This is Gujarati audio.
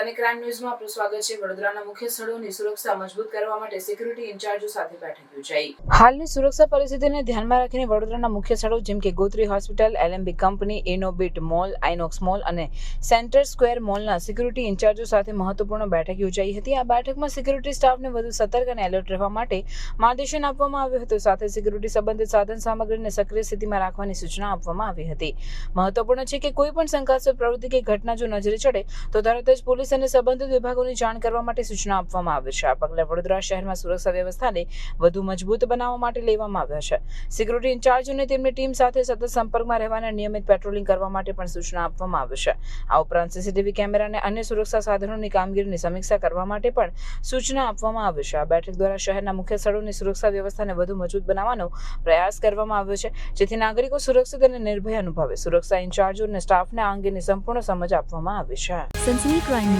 સ્થાનિક ક્રાઇમ ન્યૂઝમાં આપનું સ્વાગત છે. વડોદરાના મુખ્ય સ્થળોની સુરક્ષા મજબૂત કરવા માટે સિક્યુરિટી ઇન્ચાર્જો સાથે બેઠક યોજાઈ. હાલની સુરક્ષા પરિસ્થિતિને ધ્યાનમાં રાખીને વડોદરાના મુખ્ય સ્થળો જેમ કે Gotri hospital LMB company Inorbit mall INOX mall અને સેન્ટર સ્ક્વેર મોલના સિક્યુરિટી ઇન્ચાર્જો સાથે મહત્વપૂર્ણ બેઠક યોજાઈ હતી. આ બેઠકમાં સિક્યુરિટી સ્ટાફને વધુ સતર્ક અને એલર્ટ રહેવા માટે માર્ગદર્શન આપવામાં આવ્યું હતું. સાથે સિક્યુરિટી સંબંધિત સાધન સામગ્રીને સક્રિય સ્થિતિમાં રાખવાની સૂચના આપવામાં આવી હતી. મહત્વપૂર્ણ છે કે કોઈ પણ શંકાસ્પદ પ્રવૃત્તિ કે ઘટના જો નજરે ચડે, તો તરત જ પોલીસ અને સંબંધિત વિભાગોને જાણ કરવા માટે સૂચના આપવામાં આવી છે. આ પગલા વડોદરા શહેરમાં સુરક્ષા વ્યવસ્થાને વધુ મજબૂત બનાવવા માટે લેવામાં આવ્યા છે. સિક્યુરિટી ઇન્ચાર્જોને તેમની ટીમ સાથે સતત સંપર્કમાં રહેવાના નિયમિત પેટ્રોલિંગ કરવા માટે પણ સૂચના આપવામાં આવી છે. આ ઉપરાંત સીસીટીવી કેમેરા અને અન્ય સુરક્ષા સાધનોની કામગીરીની સમીક્ષા કરવા માટે પણ સૂચના આપવામાં આવી છે. આ બેઠક દ્વારા શહેરના મુખ્ય સ્થળોની સુરક્ષા વ્યવસ્થાને વધુ મજબૂત બનાવવાનો પ્રયાસ કરવામાં આવ્યો છે, જેથી નાગરિકો સુરક્ષિત અને નિર્ભય અનુભવે. સુરક્ષા ઇન્ચાર્જો અને સ્ટાફને આ અંગેની સંપૂર્ણ સમજ આપવામાં આવી છે. Sansani crime